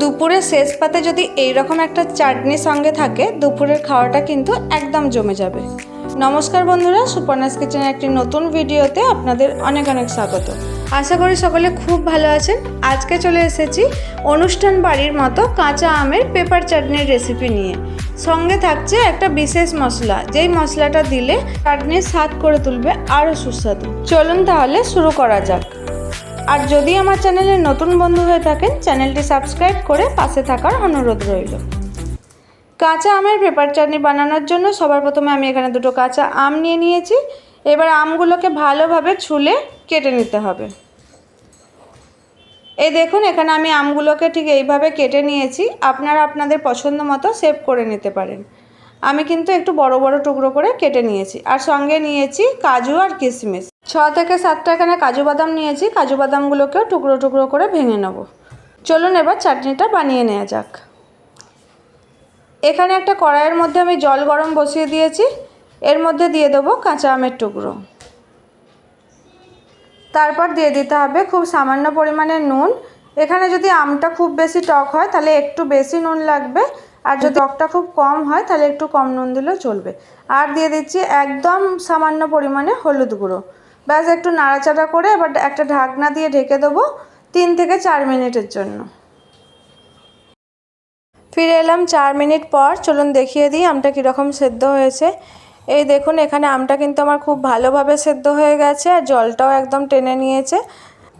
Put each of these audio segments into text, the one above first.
দুপুরের শেষ পাতে যদি এইরকম একটা চাটনি সঙ্গে থাকে, দুপুরের খাওয়াটা কিন্তু একদম জমে যাবে। নমস্কার বন্ধুরা, সুপর্ণাস কিচেনের একটি নতুন ভিডিওতে আপনাদের অনেক অনেক স্বাগত। আশা করি সকলে খুব ভালো আছেন। আজকে চলে এসেছি অনুষ্ঠান বাড়ির মতো কাঁচা আমের পেপার চাটনির রেসিপি নিয়ে। সঙ্গে থাকছে একটা বিশেষ মশলা, যেই মশলাটা দিলে চাটনির স্বাদ করে তুলবে আরও সুস্বাদু। চলুন তাহলে শুরু করা যাক। আর যদি আমার চ্যানেলে নতুন বন্ধু হয়ে থাকেন, চ্যানেলটি সাবস্ক্রাইব করে পাশে থাকার অনুরোধ রইল। কাঁচা আমের পেপার চাটনি বানানোর জন্য সবার প্রথমে আমি এখানে দুটো কাঁচা আম নিয়ে নিয়েছি। এবার আমগুলোকে ভালোভাবে ছুলে কেটে নিতে হবে। এই দেখুন, এখানে আমি আমগুলোকে ঠিক এইভাবে কেটে নিয়েছি। আপনারা আপনাদের পছন্দ মতো সেভ করে নিতে পারেন। আমি কিন্তু একটু বড় বড় টুকরো করে কেটে নিয়েছি। আর সঙ্গে নিয়েছি কাজু আর কিশমিশ। ছ থেকে সাতটা এখানে কাজু বাদাম নিয়েছি, কাজু বাদামগুলোকেও টুকরো টুকরো করে ভেঙে নেব। চলুন এবার চাটনিটা বানিয়ে নেওয়া যাক। এখানে একটা কড়াইয়ের মধ্যে আমি জল গরম বসিয়ে দিয়েছি, এর মধ্যে দিয়ে দেবো কাঁচা আমের টুকরো। তারপর দিয়ে দিতে হবে খুব সামান্য পরিমাণে নুন। এখানে যদি আমটা খুব বেশি টক হয়, তাহলে একটু বেশি নুন লাগবে। আর যদি টকটা খুব কম হয়, তাহলে একটু কম নুন দিলেও চলবে। আর দিয়ে দিচ্ছি একদম সামান্য পরিমাণে হলুদ গুঁড়ো। ব্যাস, একটু নাড়াচাড়া করে এবার একটা ঢাকনা দিয়ে ঢেকে দেবো তিন থেকে চার মিনিটের জন্য। ফিরে এলাম চার মিনিট পর। চলুন দেখিয়ে দিই আমটা কীরকম সেদ্ধ হয়েছে। এই দেখুন, এখানে আমটা কিন্তু আমার খুব ভালোভাবে সেদ্ধ হয়ে গেছে আর জলটাও একদম টেনে নিয়েছে।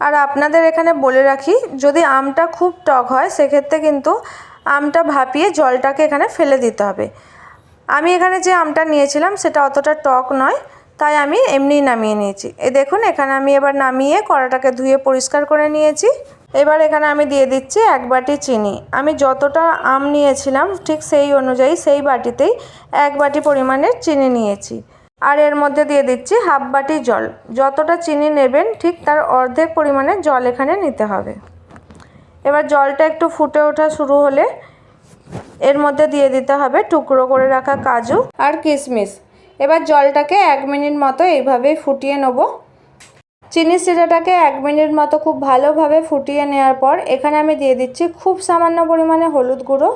আর আপনাদের এখানে বলে রাখি, যদি আমটা খুব টক হয়, সেক্ষেত্রে কিন্তু আমটা ভাপিয়ে জলটাকে এখানে ফেলে দিতে হবে। আমি এখানে যে আমটা নিয়েছিলাম, সেটা অতটা টক নয়। তাই আমি এমনিই নামিয়ে নিয়েছি। এই দেখুন, এখানে আমি এবার নামিয়ে কড়াটাকে ধুয়ে পরিষ্কার করে নিয়েছি। এবার এখানে আমি দিয়ে দিচ্ছি এক বাটি চিনি। আমি যতটা আম নিয়েছিলাম, ঠিক সেই অনুযায়ী সেই বাটিতেই এক বাটি পরিমাণের চিনি নিয়েছি। আর এর মধ্যে দিয়ে দিচ্ছি হাফ বাটি জল। যতটা চিনি নেবেন, ঠিক তার অর্ধেক পরিমাণে জল এখানে নিতে হবে। এবার জলটা একটু ফুটে ওঠা শুরু হলে এর মধ্যে দিয়ে দিতে হবে টুকরো করে রাখা কাজু আর কিশমিশ। এবার জলটাকে এক মিনিট মতো এইভাবেই ফুটিয়ে নেব। চিনি সিরাটাকে এক মিনিট মতো খুব ভালোভাবে ফুটিয়ে নেওয়ার পর এখানে আমি দিয়ে দিচ্ছি খুব সামান্য পরিমাণে হলুদ গুঁড়ো।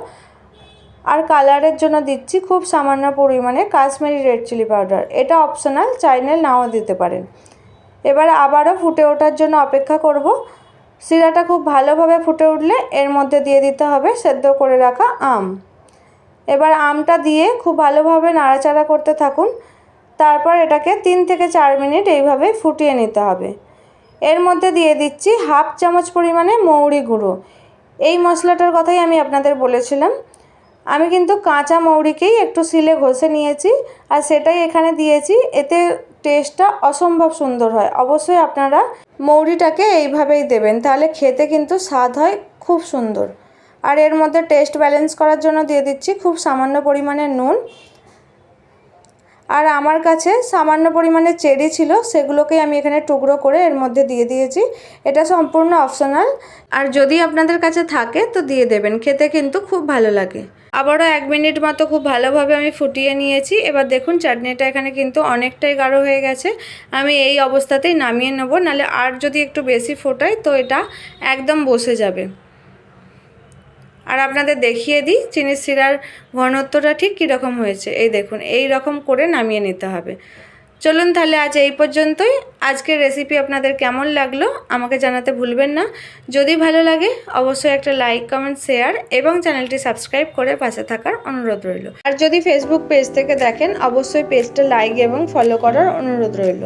আর কালারের জন্য দিচ্ছি খুব সামান্য পরিমাণে কাশ্মীরি রেড চিলি পাউডার। এটা অপশনাল, চাইলে নাও দিতে পারেন। এবার আবারও ফুটে ওঠার জন্য অপেক্ষা করব। সিরাটা খুব ভালোভাবে ফুটে উঠলে এর মধ্যে দিয়ে দিতে হবে সেদ্ধ করে রাখা আম। এবার আমটা দিয়ে খুব ভালোভাবে নাড়াচাড়া করতে থাকুন। তারপর এটাকে তিন থেকে চার মিনিট এইভাবে ফুটিয়ে নিতে হবে। এর মধ্যে দিয়ে দিচ্ছি হাফ চামচ পরিমাণে মৌরি গুঁড়ো। এই মশলাটার কথাই আমি আপনাদের বলেছিলাম। আমি কিন্তু কাঁচা মৌরিকেই একটু শিলে ঘষে নিয়েছি আর সেটাই এখানে দিয়েছি। এতে টেস্টটা অসম্ভব সুন্দর হয়। অবশ্যই আপনারা মৌরিটাকে এইভাবেই দেবেন। তাহলে খেতে কিন্তু স্বাদ হয় খুব সুন্দর। আর এর মধ্যে টেস্ট ব্যালেন্স করার জন্য দিয়ে দিচ্ছি খুব সামান্য পরিমাণে নুন। আর আমার কাছে সামান্য পরিমাণে চেরি ছিল, সেগুলোকেই আমি এখানে টুকরো করে এর মধ্যে দিয়ে দিয়েছি। এটা সম্পূর্ণ অপশনাল। আর যদি আপনাদের কাছে থাকে তো দিয়ে দেবেন, খেতে কিন্তু খুব ভালো লাগে। আবারও এক মিনিট মতো খুব ভালোভাবে আমি ফুটিয়ে নিয়েছি। এবার দেখুন, চাটনিটা এখানে কিন্তু অনেকটাই গাঢ় হয়ে গেছে। আমি এই অবস্থাতেই নামিয়ে নেব নাহলে আর যদি একটু বেশি ফোটাই তো এটা একদম বসে যাবে। আর আপনাদের দেখিয়ে দিই চিনির শিরার ঘনত্বটা ঠিক কীরকম হয়েছে। এই দেখুন, এই রকম করে নামিয়ে নিতে হবে। চলুন তাহলে আজ এই পর্যন্তই। আজকের রেসিপি আপনাদের কেমন লাগল আমাকে জানাতে ভুলবেন না। যদি ভালো লাগে, অবশ্যই একটা লাইক কমেন্ট শেয়ার এবং চ্যানেলটি সাবস্ক্রাইব করে পাশে থাকার অনুরোধ রইল। আর যদি ফেসবুক পেজ থেকে দেখেন, অবশ্যই পেজটা লাইক এবং ফলো করার অনুরোধ রইল।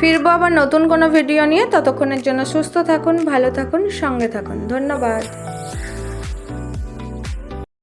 ফিরবো আবার নতুন কোনো ভিডিও নিয়ে। ততক্ষণের জন্য সুস্থ থাকুন, ভালো থাকুন, সঙ্গে থাকুন। ধন্যবাদ।